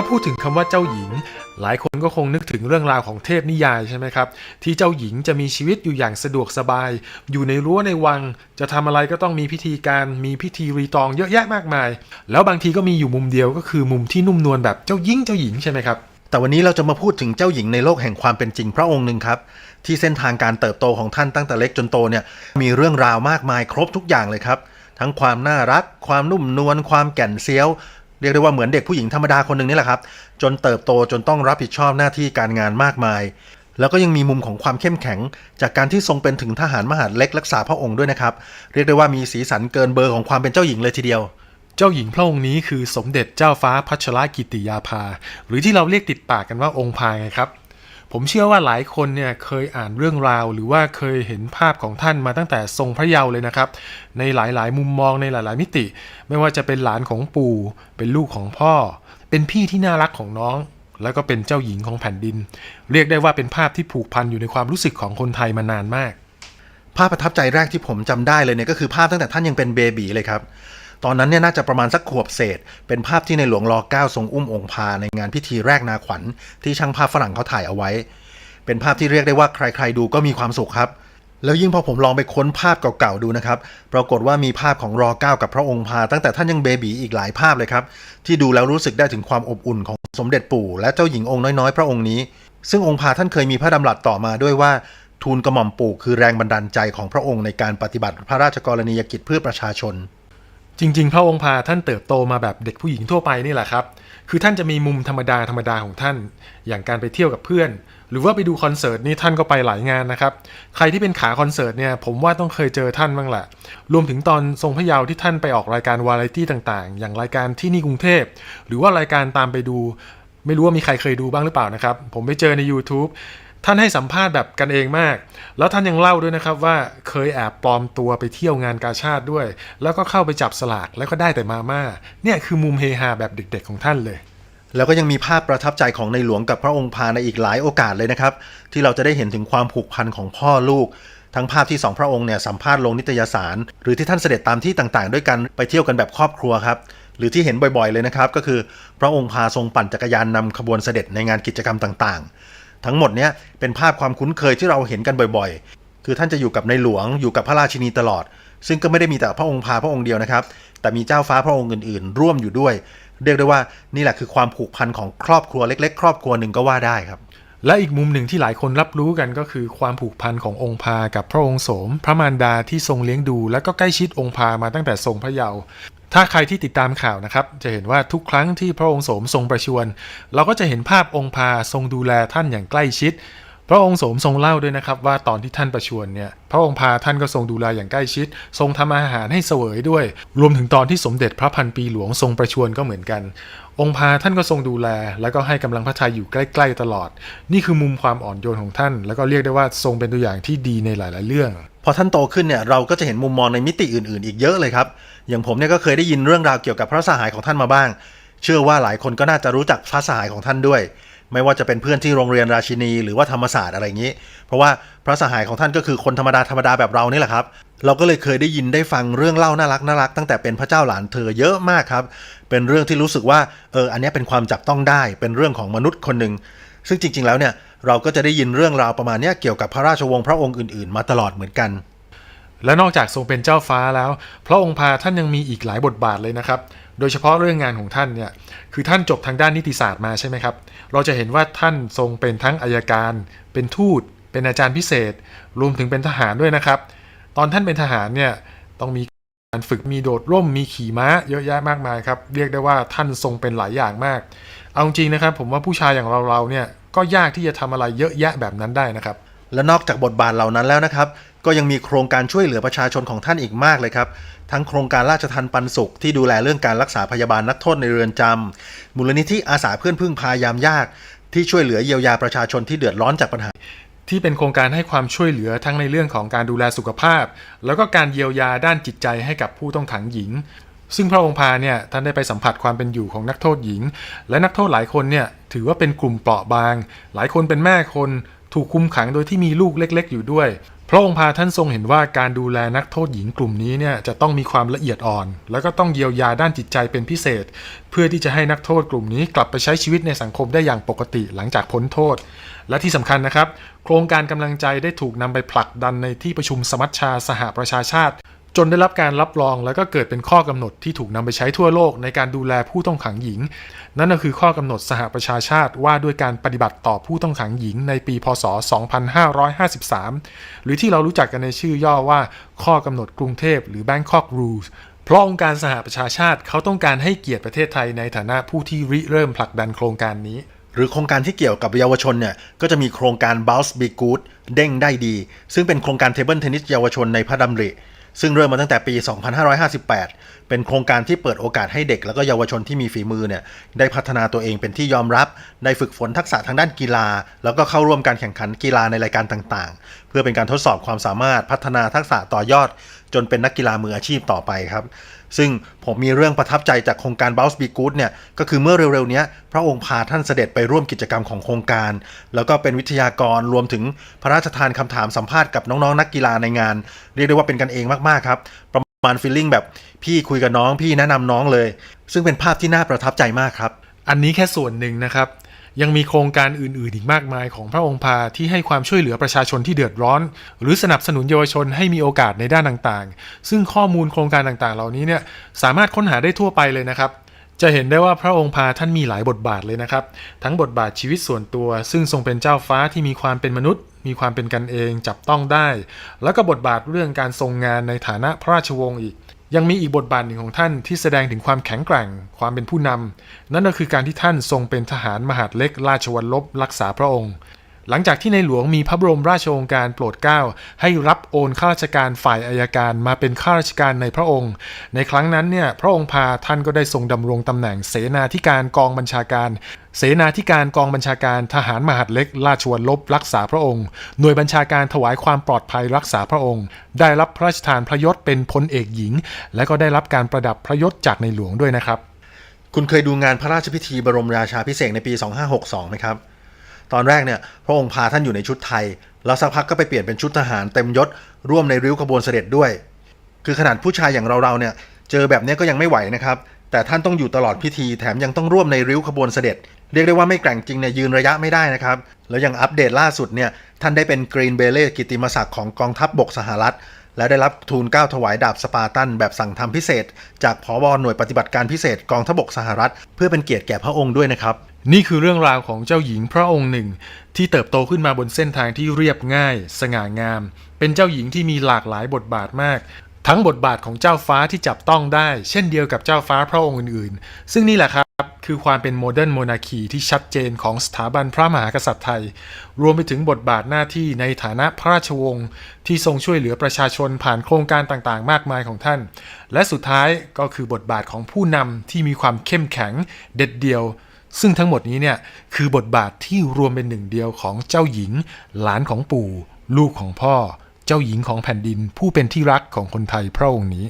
ถ้าพูดถึงคำว่าเจ้าหญิง หลายคนก็คงนึกถึงเรื่องราวของเทพนิยายใช่ไหมครับ ที่เจ้าหญิงจะมีชีวิตอยู่อย่างสะดวกสบาย อยู่ในรั้วในวัง จะทำอะไรก็ต้องมีพิธีการ มีพิธีรีตองเยอะแยะมากมาย แล้วบางทีก็มีอยู่มุมเดียวก็คือมุมที่นุ่มนวลแบบเจ้าหญิงเจ้าหญิงใช่ไหมครับแต่วันนี้เราจะมาพูดถึงเจ้าหญิงในโลกแห่งความเป็นจริงพระองค์หนึ่งครับ ที่เส้นทางการเติบโตของท่านตั้งแต่เล็กจนโตเนี่ยมีเรื่องราวมากมายครบทุกอย่างเลยครับ ทั้งความน่ารัก ความนุ่มนวลความแก่นเซียว เรียกได้ว่าเหมือนเด็กผู้หญิงธรรมดาคนหนึ่งนี่แหละครับ จนเติบโตจนต้องรับผิดชอบหน้าที่การงานมากมาย แล้วก็ยังมีมุมของความเข้มแข็ง จากการที่ทรงเป็นถึงทหารมหาดเล็กรักษาพระองค์ด้วยนะครับ เรียกได้ว่ามีสีสันเกินเบอร์ของความเป็นเจ้าหญิงเลยทีเดียวเจ้าหญิงพระองค์นี้คือสมเด็จเจ้าฟ้าพัชรกิติยาภา หรือที่เราเรียกติดปากกันว่าองค์พาไงครับ ผมเชื่อว่าหลายคนเนี่ยเคยอ่านเรื่องราว หรือว่าเคยเห็นภาพของท่านมาตั้งแต่ทรงพระเยาว์เลยนะครับ ในหลายๆ มุมมองในหลาย ๆ มิติ ไม่ว่าจะเป็นหลานของปู่ เป็นลูกของพ่อ เป็นพี่ที่น่ารักของน้อง แล้วก็เป็นเจ้าหญิงของแผ่นดิน เรียกได้ว่าเป็นภาพที่ผูกพันอยู่ในความรู้สึกของคนไทยมานานมาก ภาพประทับใจแรกที่ผมจำได้เลยเนี่ยก็คือภาพตั้งแต่ท่านยังเป็นเบบีเลยครับ ตอนนั้นเนี่ยน่าจะประมาณสักขวบเศษ เป็นภาพที่ในหลวงรอเก้าทรงอุ้มองค์พาในงานพิธีแรกนาขวัญ ที่ช่างภาพฝรั่งเขาถ่ายเอาไว้ เป็นภาพที่เรียกได้ว่าใครๆดูก็มีความสุขครับ แล้วยิ่งพอผมลองไปค้นภาพเก่าๆดูนะครับ ปรากฏว่ามีภาพของรอเก้ากับพระองค์พา ตั้งแต่ท่านยังเบบีอีกหลายภาพเลยครับ ที่ดูแล้วรู้สึกได้ถึงความอบอุ่นของสมเด็จปู่ และเจ้าหญิงองค์น้อยๆ พระองค์นี้ ซึ่งองค์พาท่านเคยมีพระดำรัสต่อมาด้วยว่าทูลกระหม่อมปู่คือแรงบันดาลใจของพระองค์ในการปฏิบัติพระราชกรณียกิจเพื่อประชาชน จริง ๆ พระองค์พาท่านเติบโตมาแบบเด็กผู้หญิงทั่วไปนี่แหละครับ คือท่านจะมีมุมธรรมดาธรรมดาของท่าน อย่างการไปเที่ยวกับเพื่อน หรือว่าไปดูคอนเสิร์ตนี่ท่านก็ไปหลายงานนะครับ ใครที่เป็นขาคอนเสิร์ตเนี่ยผมว่าต้องเคยเจอท่านบ้างแหละ รวมถึงตอนทรงพระเยาว์ที่ท่านไปออกรายการวาไรตี้ต่างๆ อย่างรายการที่นี่กรุงเทพ หรือว่ารายการตามไปดู ไม่รู้ว่ามีใครเคยดูบ้างหรือเปล่านะครับ ผมไปเจอใน YouTube ท่านให้สัมภาษณ์แบบกันเองมาก แล้วท่านยังเล่าด้วยนะครับว่าเคยแอบปลอมตัวไปเที่ยวงานกาชาติด้วย แล้วก็เข้าไปจับสลากแล้วก็ได้แต่มาม่า เนี่ยคือมุมเฮฮาแบบเด็กๆของท่านเลย แล้วก็ยังมีภาพประทับใจของในหลวงกับพระองค์พาในอีกหลายโอกาสเลยนะครับ ที่เราจะได้เห็นถึงความผูกพันของพ่อลูก ทั้งภาพที่สองพระองค์เนี่ยสัมภาษณ์ลงนิตยสาร หรือที่ท่านเสด็จตามที่ต่างๆ ด้วยกันไปเที่ยวกันแบบครอบครัวครับหรือที่เห็นบ่อยๆเลยนะครับ ก็คือ พระองค์พาทรงปั่นจักรยานนำขบวนเสด็จในงานกิจกรรมต่างๆ ทั้งหมดเนี่ยเป็นภาพความคุ้นเคยที่เราเห็นกันบ่อยๆ คือท่านจะอยู่กับในหลวงอยู่กับพระราชินีตลอด ซึ่งก็ไม่ได้มีแต่พระองค์พาพระองค์เดียวนะครับ แต่มีเจ้าฟ้าพระองค์อื่นๆ ร่วมอยู่ด้วย เรียกได้ว่านี่แหละคือความผูกพันของครอบครัวเล็ก ๆ ครอบครัวหนึ่งก็ว่าได้ครับและอีกมุมหนึ่งที่หลายคนรับรู้กันก็คือความผูกพันขององค์พากับพระองค์โสม พระมารดาที่ทรงเลี้ยงดู และก็ใกล้ชิดองค์พามาตั้งแต่ทรงพระเยาว์ ถ้าใครที่ติดตามข่าวนะครับ จะเห็นว่าทุกครั้งที่พระองค์โสมทรงประชวรเราก็จะเห็นภาพองค์พาทรงดูแลท่านอย่างใกล้ชิด พระองค์โสมทรงเล่าด้วยนะครับว่าตอนที่ท่านประชวรเนี่ยพระองค์พาท่านก็ทรงดูแลอย่างใกล้ชิด ทรงทำอาหารให้เสวยด้วย รวมถึงตอนที่สมเด็จพระพันปีหลวงทรงประชวรก็เหมือนกัน องค์พาท่านก็ทรงดูแล แล้วก็ให้กำลังพระทัยอยู่ใกล้ ๆ ตลอด นี่คือมุมความอ่อนโยนของท่าน แล้วก็เรียกได้ว่าทรงเป็นตัวอย่างที่ดีในหลาย ๆ เรื่องพอท่านโตขึ้นเนี่ยเราก็จะเห็นมุมมองในมิติอื่น ๆ อีกเยอะเลยครับอย่างผมเนี่ยก็เคยได้ยินเรื่องราวเกี่ยวกับพระสหายของท่านมาบ้าง เชื่อว่าหลายคนก็น่าจะรู้จักพระสหายของท่านด้วย ไม่ว่าจะเป็นเพื่อนที่โรงเรียนราชินี หรือว่าธรรมศาสตร์อะไรอย่างนี้ เพราะว่าพระสหายของท่านก็คือคนธรรมดาธรรมดาแบบเรานี่แหละครับ เราก็เลยเคยได้ยินได้ฟังเรื่องเล่าน่ารักน่ารักตั้งแต่เป็นพระเจ้าหลานเธอเยอะมากครับ เป็นเรื่องที่รู้สึกว่าเอออันนี้เป็นความจับต้องได้ เป็นเรื่องของมนุษย์คนหนึ่งซึ่งจริง ๆ แล้วเนี่ยเราก็จะได้ยินเรื่องราวประมาณนี้เกี่ยวกับพระราชวงศ์พระองค์อื่น ๆ มาตลอดเหมือนกัน และนอกจากทรงเป็นเจ้าฟ้าแล้ว พระองค์พาท่านยังมีอีกหลายบทบาทเลยนะครับ โดยเฉพาะเรื่องงานของท่านเนี่ยคือท่านจบทางด้านนิติศาสตร์มาใช่ไหมครับ เราจะเห็นว่าท่านทรงเป็นทั้งอายการ เป็นทูต เป็นอาจารย์พิเศษ รวมถึงเป็นทหารด้วยนะครับ ตอนท่านเป็นทหารเนี่ยต้องมีการฝึกมีโดดร่มมีขี่ม้าเยอะแยะมากมายครับเรียกได้ว่าท่านทรงเป็นหลายอย่างมาก เอาจริงนะครับ ผมว่าผู้ชายอย่างเราๆเนี่ยก็ยากที่จะทำอะไรเยอะแยะแบบนั้นได้นะครับและนอกจากบทบาทเหล่านั้นแล้วนะครับ ก็ยังมีโครงการช่วยเหลือประชาชนของท่านอีกมากเลยครับ ทั้งโครงการราชทันปันสุขที่ดูแลเรื่องการรักษาพยาบาลนักโทษในเรือนจำมูลนิธิอาสาเพื่อนพึ่งพายามยาก ที่ช่วยเหลือเยียวยาประชาชนที่เดือดร้อนจากปัญหา ที่เป็นโครงการให้ความช่วยเหลือทั้งในเรื่องของการดูแลสุขภาพ แล้วก็การเยียวยาด้านจิตใจให้กับผู้ต้องขังหญิง ซึ่งพระองค์พาเนี่ยท่านได้ไปสัมผัสความเป็นอยู่ของนักโทษหญิง และนักโทษหลายคนเนี่ยถือว่าเป็นกลุ่มเปราะบาง หลายคนเป็นแม่คนถูกคุมขังโดยที่มีลูกเล็ก ๆ อยู่ด้วย พระองค์พาท่านทรงเห็นว่าการดูแลนักโทษหญิงกลุ่มนี้เนี่ยจะต้องมีความละเอียดอ่อน แล้วก็ต้องเยียวยาด้านจิตใจเป็นพิเศษ เพื่อที่จะให้นักโทษกลุ่มนี้กลับไปใช้ชีวิตในสังคมได้อย่างปกติหลังจากพ้นโทษ และที่สำคัญนะครับ โครงการกำลังใจได้ถูกนำไปผลักดันในที่ประชุมสมัชชาสหประชาชาติ จนได้รับการรับรองแล้วก็เกิดเป็นข้อกำหนดที่ถูกนำไปใช้ทั่วโลกในการดูแลผู้ต้องขังหญิง นั่นก็คือข้อกำหนดสหประชาชาติว่าด้วยการปฏิบัติต่อผู้ต้องขังหญิงในปี พศ 2553 หรือที่เรารู้จักกันในชื่อย่อว่า ข้อกำหนดกรุงเทพหรือ Bangkok Rules เพราะองค์การสหประชาชาติเขาต้องการให้เกียรติประเทศไทยในฐานะผู้ที่ริเริ่มผลักดันโครงการนี้ หรือโครงการที่เกี่ยวกับเยาวชนเนี่ยก็จะมีโครงการ Bounce Be Good เด้งได้ดี ซึ่งเป็นโครงการเทเบิลเทนนิสเยาวชนในพระดำริ ซึ่งเริ่มมาตั้งแต่ปี 2558 เป็นโครงการที่เปิดโอกาสให้เด็ก และก็เยาวชนที่มีฝีมือเนี่ยได้พัฒนาตัวเองเป็นที่ยอมรับ ได้ฝึกฝนทักษะทางด้านกีฬา แล้วก็เข้าร่วมการแข่งขันกีฬาในรายการต่างๆ เพื่อเป็นการทดสอบความสามารถพัฒนาทักษะต่อยอด จนเป็นนักกีฬามืออาชีพต่อไปครับซึ่งผมมีเรื่องประทับใจจากโครงการ Bounce Be Good เนี่ยก็คือเมื่อเร็วๆนี้พระองค์พาท่านเสด็จไปร่วมกิจกรรมของโครงการ แล้วก็เป็นวิทยากรรวมถึงพระราชทานคำถามสัมภาษณ์กับน้องๆ นักกีฬาในงาน เรียกได้ว่าเป็นกันเองมากๆครับประมาณฟีลลิ่งแบบพี่คุยกับน้องพี่แนะนำน้องเลย ซึ่งเป็นภาพที่น่าประทับใจมากครับ อันนี้แค่ส่วนหนึ่งนะครับ ยังมีโครงการอื่นๆ อีกมากมายของพระองค์พาที่ให้ความช่วยเหลือประชาชนที่เดือดร้อน หรือสนับสนุนเยาวชนให้มีโอกาสในด้านต่างๆ ซึ่งข้อมูลโครงการต่างๆ เหล่านี้เนี่ยสามารถค้นหาได้ทั่วไปเลยนะครับจะเห็นได้ว่าพระองค์พาท่านมีหลายบทบาทเลยนะครับ ทั้งบทบาทชีวิตส่วนตัว ซึ่งทรงเป็นเจ้าฟ้าที่มีความเป็นมนุษย์ มีความเป็นกันเองจับต้องได้ แล้วก็บทบาทเรื่องการทรงงานในฐานะพระราชวงศ์อีก ยังมีอีกบทบาทหนึ่งของท่านที่แสดงถึงความแข็งแกร่ง ความเป็นผู้นำ นั่นก็คือการที่ท่านทรงเป็นทหารมหาดเล็กราชวัลลบรักษาพระองค์ หลังจากที่ในหลวงมีพระบรมราชโองการโปรดเกล้าให้รับโอนข้าราชการฝ่ายอายการมาเป็นข้าราชการในพระองค์ ในครั้งนั้นเนี่ยพระองค์พาท่านก็ได้ทรงดำรงตำแหน่งเสนาธิการกองบัญชาการ เสนาธิการกองบัญชาการทหารมหาดเล็ก ราชวัลบรักษาพระองค์ หน่วยบัญชาการถวายความปลอดภัยรักษาพระองค์ ได้รับพระราชทานพระยศเป็นพลเอกหญิง และก็ได้รับการประดับพระยศจากในหลวงด้วยนะครับ คุณเคยดูงานพระราชพิธีบรมราชาพิเศษในปี 2562ไหมครับ ตอนแรกเนี่ยพระองค์พาท่านอยู่ในชุดไทย แล้วสักพักก็ไปเปลี่ยนเป็นชุดทหารเต็มยศร่วมในริ้วขบวนเสด็จด้วย คือขนาดผู้ชายอย่างเราๆเนี่ยเจอแบบนี้ก็ยังไม่ไหวนะครับ แต่ท่านต้องอยู่ตลอดพิธีแถมยังต้องร่วมในริ้วขบวนเสด็จ เรียกได้ว่าไม่แกร่งจริงเนี่ยยืนระยะไม่ได้นะครับ แล้วยังอัปเดตล่าสุดเนี่ยท่านได้เป็นกรีนเบเล่กิติมศักดิ์ของกองทัพบบกสหรัฐและได้รับทูลเก้าถวายดาบสปาร์ตันแบบสั่งทำพิเศษ จากผบหน่วยปฏิบัติการพิเศษกองทัพบกสหรัฐ เพื่อเป็นเกียรติแก่พระองค์ด้วยนะครับ นี่คือเรื่องราวของเจ้าหญิงพระองค์หนึ่ง ที่เติบโตขึ้นมาบนเส้นทางที่เรียบง่าย สง่างาม เป็นเจ้าหญิงที่มีหลากหลายบทบาทมาก ทั้งบทบาทของเจ้าฟ้าที่จับต้องได้ เช่นเดียวกับเจ้าฟ้าพระองค์อื่นๆ ซึ่งนี่แหละครับคือความเป็นโมเดิร์นโมนาคีที่ชัดเจนของสถาบันพระมหากษัตริย์ไทย รวมไปถึงบทบาทหน้าที่ในฐานะพระราชวงศ์ที่ทรงช่วยเหลือประชาชนผ่านโครงการต่างๆ มากมายของท่าน และสุดท้ายก็คือบทบาทของผู้นำที่มีความเข้มแข็งเด็ดเดี่ยว ซึ่งทั้งหมดนี้เนี่ยคือบทบาทที่รวมเป็นหนึ่งเดียวของเจ้าหญิง หลานของปู่ ลูกของพ่อ เจ้าหญิงของแผ่นดินผู้เป็นที่รักของคนไทยพระองค์นี้